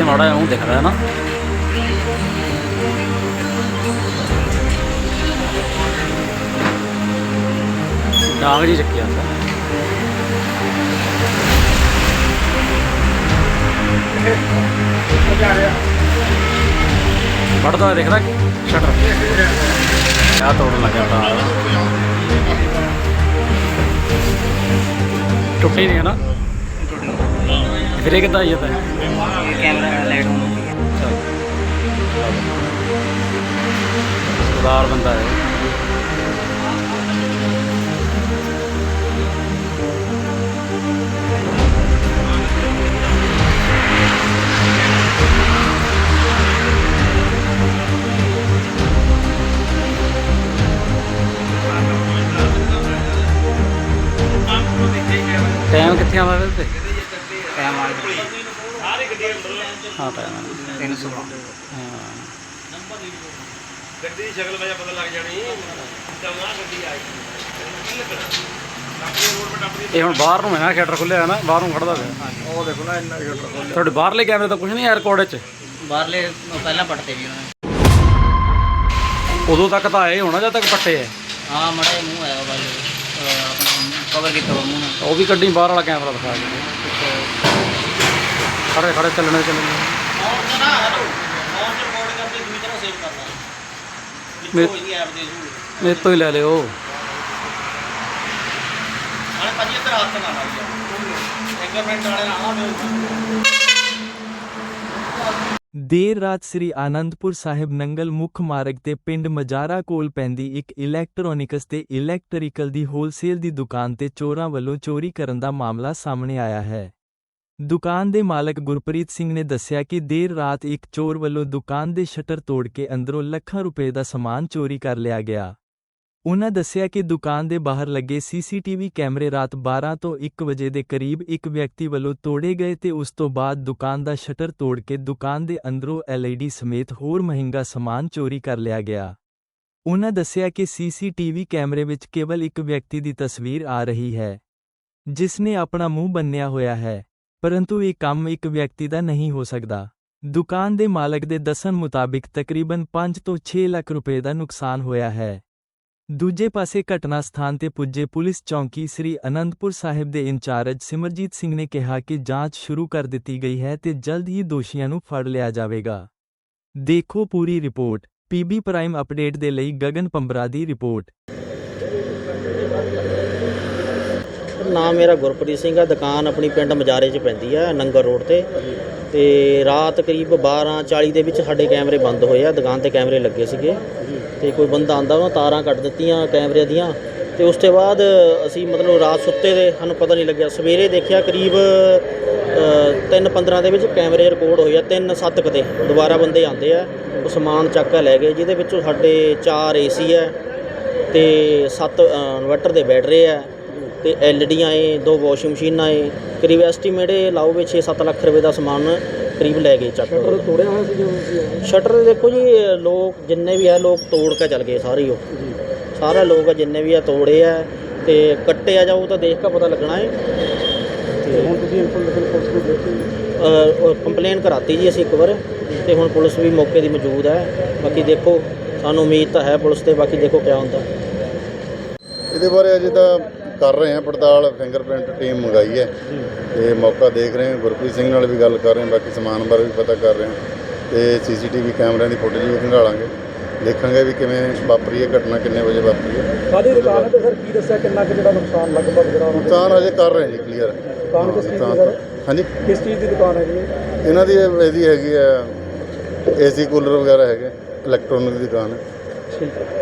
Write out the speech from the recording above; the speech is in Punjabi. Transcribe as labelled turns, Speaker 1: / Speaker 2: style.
Speaker 1: ਇੱਥੇ ਮਾੜਾ ਜਿਹਾ ਮੂੰਹ ਦਿਖਦਾ ਹੈ ਨਾ। ਡਾਂਗ ਜੀ ਚੱਕਿਆ ਜਾਂਦਾ ਵੜਦਾ ਦੇਖਦਾ ਸ਼ਟਰ। ਆ ਤੋੜਨ ਲੱਗਿਆ ਡਾਂਗ ਟੁੱਟੀ ਨਹੀਂ ਹੈ ਨਾ। ਵੀਰੇ ਕਿੱਦਾਂ ਆਈ
Speaker 2: ਤਾਂ ਕੈਮਰਾ ਲਾਈਟ ਆਨ ਹੁੰਦੀ ਹੈ।
Speaker 1: ਸਰਦਾਰ ਬੰਦਾ ਹੈ ਟਾਈਮ ਕਿੱਥੇ ਆਵਾ ਵੇ ਤੇ ਹਾਂ ਪੈ
Speaker 2: ਜਾਣਾ 300
Speaker 1: ਹਾਂ।
Speaker 3: ਗੱਡੀ ਦੀ ਸ਼ਕਲ ਵਜਾ ਪਤਾ ਲੱਗ ਜਾਣੀ। ਚੰਗਾ ਗੱਡੀ ਆਈ
Speaker 1: ਇਹ ਹੁਣ ਬਾਹਰ ਨੂੰ ਹੈ ਨਾ ਸ਼ਟਰ ਖੁੱਲਿਆ ਹੈ ਨਾ ਬਾਹਰ ਨੂੰ ਖੜਦਾ ਪਿਆ।
Speaker 3: ਉਹ ਦੇਖੋ ਨਾ ਇੰਨਾ ਸ਼ਟਰ ਖੁੱਲਿਆ
Speaker 1: ਤੁਹਾਡੇ ਬਾਹਰਲੇ ਕੈਮਰੇ ਤਾਂ ਕੁਝ ਨਹੀਂ ਏਅਰਪੋਰਟ 'ਚ
Speaker 2: ਬਾਹਰਲੇ ਪਹਿਲਾਂ ਪੱਟਦੇ ਵੀ ਉਹਨਾਂ
Speaker 1: ਉਦੋਂ ਤੱਕ ਤਾਂ ਆਏ ਹੋਣਾ ਜਦ ਤੱਕ ਪੱਟੇ
Speaker 2: ਆ ਹਾਂ ਮੜਾ ਇਹ ਮੂੰਹ ਆਇਆ ਬਾਈ। ਆਪਣਾ ਕਵਰ ਕੀਤਾ ਮੂੰਹ
Speaker 1: ਉਹ ਵੀ ਕੱਢੀ ਬਾਹਰ ਵਾਲਾ ਕੈਮਰਾ ਦਿਖਾ ਦੇ ਖੜੇ ਖੜੇ ਚੱਲਣੇ ਚੱਲਣੇ। ਮੇਰੇ ਮੇਰੇ ਤੋਂ ਹੀ ਲੈ ਲਿਓ।
Speaker 4: ਦੇਰ ਰਾਤ ਸ੍ਰੀ ਆਨੰਦਪੁਰ ਸਾਹਿਬ ਨੰਗਲ ਮੁੱਖ ਮਾਰਗ ਤੇ ਪਿੰਡ ਮਜਾਰਾ ਕੋਲ ਪੈਂਦੀ ਇੱਕ ਇਲੈਕਟ੍ਰੋਨਿਕਸ ਤੇ ਇਲੈਕਟ੍ਰੀਕਲ ਦੀ ਹੋਲਸੇਲ ਦੀ ਦੁਕਾਨ ਤੇ ਚੋਰਾਂ ਵੱਲੋਂ ਚੋਰੀ ਕਰਨ ਦਾ ਮਾਮਲਾ ਸਾਹਮਣੇ ਆਇਆ ਹੈ। ਦੁਕਾਨ ਦੇ ਮਾਲਕ ਗੁਰਪ੍ਰੀਤ ਸਿੰਘ ਨੇ ਦੱਸਿਆ ਕਿ ਦੇਰ ਰਾਤ ਇੱਕ ਚੋਰ ਵੱਲੋਂ ਦੁਕਾਨ ਦੇ ਸ਼ਟਰ ਤੋੜ ਕੇ ਅੰਦਰੋਂ ਲੱਖਾਂ ਰੁਪਏ ਦਾ ਸਮਾਨ ਚੋਰੀ ਕਰ ਲਿਆ ਗਿਆ। ਉਨ੍ਹਾਂ ਦੱਸਿਆ ਕਿ ਦੁਕਾਨ ਦੇ ਬਾਹਰ ਲੱਗੇ ਸੀਸੀਟੀਵੀ ਕੈਮਰੇ ਰਾਤ 12 ਤੋਂ 1 ਵਜੇ ਦੇ ਕਰੀਬ ਇੱਕ ਵਿਅਕਤੀ ਵੱਲੋਂ ਤੋੜੇ ਗਏ ਤੇ ਉਸ ਤੋਂ ਬਾਅਦ ਦੁਕਾਨ ਦਾ ਸ਼ਟਰ ਤੋੜ ਕੇ ਦੁਕਾਨ ਦੇ ਅੰਦਰੋਂ ਐਲਈਡੀ ਸਮੇਤ ਹੋਰ ਮਹਿੰਗਾ ਸਮਾਨ ਚੋਰੀ ਕਰ ਲਿਆ ਗਿਆ। ਉਨ੍ਹਾਂ ਦੱਸਿਆ ਕਿ ਸੀਸੀਟੀਵੀ ਕੈਮਰੇ ਵਿੱਚ ਕੇਵਲ ਇੱਕ ਵਿਅਕਤੀ ਦੀ ਤਸਵੀਰ ਆ ਰਹੀ ਹੈ, ਜਿਸ ਨੇ ਆਪਣਾ ਮੂੰਹ ਬੰਨਿਆ ਹੋਇਆ ਹੈ। ਪਰੰਤੂ ਇਹ ਕੰਮ ਇੱਕ ਵਿਅਕਤੀ ਦਾ ਨਹੀਂ ਹੋ ਸਕਦਾ। ਦੁਕਾਨ ਦੇ ਮਾਲਕ ਦੇ ਦੱਸਣ ਮੁਤਾਬਿਕ ਤਕਰੀਬਨ 5 ਤੋਂ 6 ਲੱਖ ਰੁਪਏ ਦਾ ਨੁਕਸਾਨ ਹੋਇਆ ਹੈ। ਦੂਜੇ ਪਾਸੇ ਘਟਨਾ ਸਥਾਨ ਤੇ ਪੁੱਜੇ ਪੁਲਿਸ ਚੌਂਕੀ ਸ੍ਰੀ ਅਨੰਦਪੁਰ ਸਾਹਿਬ ਦੇ ਇੰਚਾਰਜ ਸਿਮਰਜੀਤ ਸਿੰਘ ਨੇ ਕਿਹਾ ਕਿ ਜਾਂਚ ਸ਼ੁਰੂ ਕਰ ਦਿੱਤੀ ਗਈ ਹੈ ਤੇ ਜਲਦ ਹੀ ਦੋਸ਼ੀਆਂ ਨੂੰ ਫੜ ਲਿਆ ਜਾਵੇਗਾ। ਦੇਖੋ ਪੂਰੀ ਰਿਪੋਰਟ। ਪੀਬੀ ਪ੍ਰਾਈਮ ਅਪਡੇਟ ਦੇ ਲਈ ਗਗਨ ਪੰਬਰਾ ਦੀ ਰਿਪੋਰਟ।
Speaker 5: ਨਾਮ ਮੇਰਾ ਗੁਰਪ੍ਰੀਤ ਸਿੰਘ ਆ, ਦੁਕਾਨ ਆਪਣੀ ਪਿੰਡ ਮਜਾਰੇ 'ਚ ਪੈਂਦੀ ਆ, ਨੰਗਰ ਰੋਡ ਤੇ। ਤੇ ਰਾਤ ਕਰੀਬ 12:40 ਦੇ ਵਿੱਚ ਸਾਡੇ ਕੈਮਰੇ ਬੰਦ ਹੋਏ ਆ, ਦੁਕਾਨ ਤੇ ਕੈਮਰੇ ਲੱਗੇ ਸੀਗੇ। ਤੇ ਕੋਈ ਬੰਦਾ ਆਂਦਾ ਉਹਨਾਂ ਤਾਰਾਂ ਕੱਟ ਦਿੱਤੀਆਂ ਕੈਮਰੇ ਦੀਆਂ। ਤੇ ਉਸ ਤੋਂ ਬਾਅਦ ਅਸੀਂ ਮਤਲਬ ਰਾਤ ਸੁੱਤੇ ਦੇ, ਸਾਨੂੰ ਪਤਾ ਨਹੀਂ ਲੱਗਿਆ। ਸਵੇਰੇ ਦੇਖਿਆ ਕਰੀਬ 3:15 ਦੇ ਵਿੱਚ ਕੈਮਰੇ ਰਿਕਾਰਡ ਹੋਏ ਆ 3:07 'ਤੇ ਦੁਬਾਰਾ ਬੰਦੇ ਆਂਦੇ ਆ, ਉਹ ਸਮਾਨ ਚੱਕ ਕੇ ਲੈ ਗਏ, ਜਿਹਦੇ ਵਿੱਚੋਂ ਸਾਡੇ 4 ਏਸੀ ਆ ਤੇ 7 ਇਨਵਰਟਰ ਦੇ ਬੈਟਰੀ ਆ ਤੇ ਐਲਡੀਆਂ ਏ ਦੋ ਵਾਸ਼ਿੰਗ ਮਸ਼ੀਨਾਂ ਏ ਕਰੀਬ ਐਸਟੀਮੇਟ ਇਹ ਲਾਓ ਵੀ 6-7 ਲੱਖ ਰੁਪਏ ਦਾ ਸਮਾਨ ਕਰੀਬ ਲੈ ਗਏ ਚੱਕ। ਸ਼ਟਰ ਤੋੜਿਆ ਹੋਇਆ ਸੀ ਸ਼ਟਰ ਦੇਖੋ ਜੀ ਇਹ ਲੋਕ ਜਿੰਨੇ ਵੀ ਆ ਲੋਕ ਤੋੜ ਕੇ ਚੱਲ ਗਏ ਸਾਰੇ ਹੀ ਉਹ। ਸਾਰੇ ਲੋਕ ਜਿੰਨੇ ਵੀ ਆ ਤੋੜੇ ਆ ਤੇ ਕੱਟੇ ਆ ਜਾਓ ਤਾਂ ਦੇਖ ਕੇ ਪਤਾ ਲੱਗਣਾ ਏ। ਤੇ ਹੁਣ ਤੁਸੀਂ ਇਨਫੋਰਮੇਸ਼ਨ ਪੁਲਿਸ ਨੂੰ ਦਿੱਤੀ? ਕੰਪਲੇਨ ਕਰਾਤੀ ਜੀ ਅਸੀਂ ਇੱਕ ਵਾਰ ਤੇ ਹੁਣ ਪੁਲਿਸ ਵੀ ਮੌਕੇ ਦੀ ਮੌਜੂਦ ਹੈ ਬਾਕੀ ਦੇਖੋ ਸਾਨੂੰ ਉਮੀਦ ਤਾਂ ਹੈ ਪੁਲਿਸ ਤੇ ਬਾਕੀ ਦੇਖੋ ਕੀ ਹੁੰਦਾ।
Speaker 6: ਇਹਦੇ ਬਾਰੇ ਅਜੇ ਤਾਂ ਕਰ ਰਹੇ ਹਾਂ ਪੜਤਾਲ ਫਿੰਗਰਪ੍ਰਿੰਟ ਟੀਮ ਮੰਗਾਈ ਹੈ। ਤੇ ਮੌਕਾ ਦੇਖ ਰਹੇ ਹਾਂ ਗੁਰਪ੍ਰੀਤ ਸਿੰਘ ਨਾਲ ਵੀ ਗੱਲ ਕਰ ਰਹੇ ਹਾਂ ਬਾਕੀ ਸਮਾਨ ਬਾਰੇ ਵੀ ਪਤਾ ਕਰ ਰਹੇ ਹਾਂ। ਤੇ ਸੀਸੀਟੀਵੀ ਕੈਮਰਿਆਂ ਦੀ ਫੁਟੇਜ ਵੀ ਖੰਗਾਲਾਂਗੇ ਦੇਖਾਂਗੇ ਵੀ ਕਿਵੇਂ ਵਾਪਰੀ ਹੈ ਘਟਨਾ ਕਿੰਨੇ ਵਜੇ ਵਾਪਰੀ ਹੈ।
Speaker 7: ਕਾਦੀ ਦੁਕਾਨ ਤੇ ਸਰ ਕੀ ਦੱਸਿਆ ਕਿੰਨਾ ਕੁ ਜਿਹੜਾ ਨੁਕਸਾਨ ਲਗਭਗ ਜਿਹੜਾ ਉਹਨਾਂ
Speaker 6: ਨੁਕਸਾਨ ਅਜੇ ਕਰ ਰਹੇ ਜੀ ਕਲੀਅਰ
Speaker 7: ਦੁਕਾਨ ਕਿਸ ਚੀਜ਼ ਦੀ ਸਰ?
Speaker 6: ਹਾਂਜੀ?
Speaker 7: ਕਿਸ ਚੀਜ਼ ਦੀ ਦੁਕਾਨ ਹੈ ਜੀ? ਇਹ?
Speaker 6: ਇਹਨਾਂ ਦੀ ਇਹ- ਇਹਦੀ ਹੈਗੀ ਹੈ ਏਸੀ ਕੂਲਰ ਵਗੈਰਾ ਹੈਗੇ ਇਲੈਕਟ੍ਰੋਨਿਕ ਦੀ ਦੁਕਾਨ ਹੈ।
Speaker 7: ਠੀਕ ਹੈ।